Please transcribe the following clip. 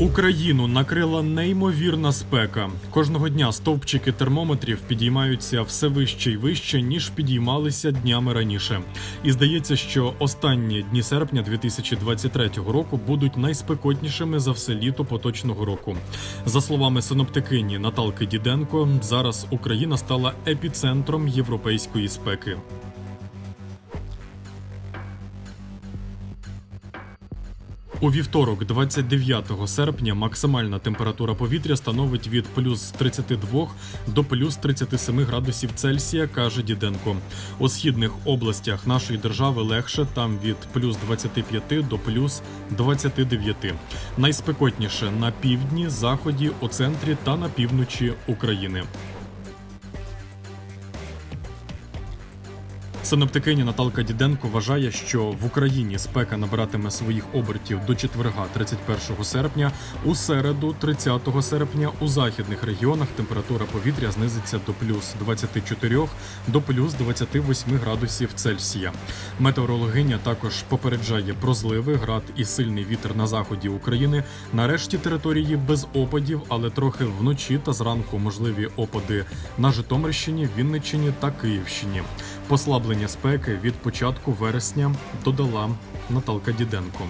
Україну накрила неймовірна спека. Кожного дня стовпчики термометрів підіймаються все вище й вище, ніж підіймалися днями раніше. І здається, що останні дні серпня 2023 року будуть найспекотнішими за все літо поточного року. За словами синоптикині Наталки Діденко, зараз Україна стала епіцентром європейської спеки. У вівторок, 29 серпня, максимальна температура повітря становить від плюс 32 до плюс 37 градусів Цельсія, каже Діденко. У східних областях нашої держави легше там від плюс 25 до плюс 29. Найспекотніше на півдні, заході, у центрі та на півночі України. Синоптикиня Наталка Діденко вважає, що в Україні спека набиратиме своїх обертів до четверга, 31 серпня. У середу, 30 серпня, у західних регіонах температура повітря знизиться до плюс 24 до плюс 28 градусів Цельсія. Метеорологиня також попереджає про зливи, град і сильний вітер на заході України. На решті території без опадів, але трохи вночі та зранку можливі опади на Житомирщині, Вінниччині та Київщині. Послаблення спеки від початку вересня додала Наталка Діденко.